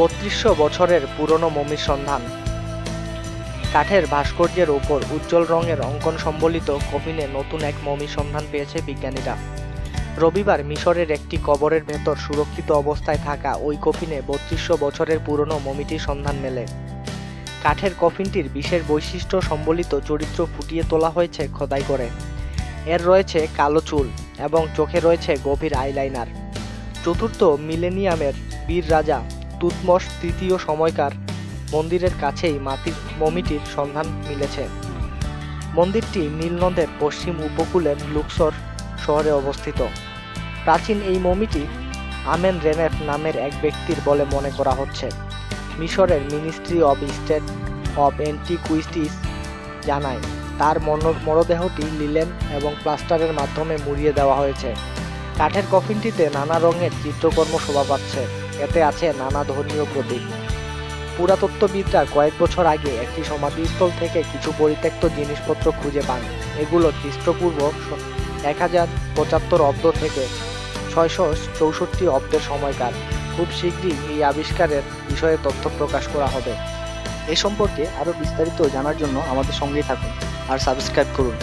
বত্রিশশো বছরের পুরনো মমির সন্ধান। কাঠের ভাস্কর্যের ওপর উজ্জ্বল রঙের অঙ্কন সম্বলিত কফিনে নতুন এক মমির সন্ধান পেয়েছে বিজ্ঞানীরা। রবিবার মিশরের একটি কবরের ভেতর সুরক্ষিত অবস্থায় থাকা ওই কফিনে বত্রিশশো বছরের পুরনো মমিটির সন্ধান মেলে। কাঠের কফিনটির বিশেষ বৈশিষ্ট্য সম্বলিত চরিত্র ফুটিয়ে তোলা হয়েছে খোদাই করে। এর রয়েছে কালো চুল এবং চোখে রয়েছে গভীর আইলাইনার। চতুর্থ মিলেনিয়ামের বীর রাজা তুতমস তৃতীয় সময়কার মন্দিরের কাছেই মাটির মমিটির সন্ধান মিলেছে। মন্দিরটি নীলনদের পশ্চিম উপকূলের লুকসর শহরে অবস্থিত। প্রাচীন এই মমিটি আমেন রেনেফ নামের এক ব্যক্তির বলে মনে করা হচ্ছে। মিশরের ministry of state of antiquities জানায়, তার মরদেহটি লিলেন এবং প্লাস্টারের মাধ্যমে মুড়িয়ে দেওয়া হয়েছে। কাঠের কফিনটিতে নানা রঙের চিত্রকর্ম শোভা পাচ্ছে। এতে আছে নানা ধর্মীয় প্রতীক। পুরাতত্ত্ববিদরা কয়েক বছর আগে একটি সমাধিস্থল থেকে কিছু পরিত্যক্ত জিনিসপত্র খুঁজে পান। এগুলো খ্রিস্টপূর্ব এক হাজার পঁচাত্তর অব্দ থেকে ছয়শো চৌষট্টি অব্দের সময়কার খুব শীঘ্রই এই আবিষ্কারের বিষয়ে তথ্য প্রকাশ করা হবে। এ সম্পর্কে আরও বিস্তারিত জানার জন্য আমাদের সঙ্গেই থাকুন আর সাবস্ক্রাইব করুন।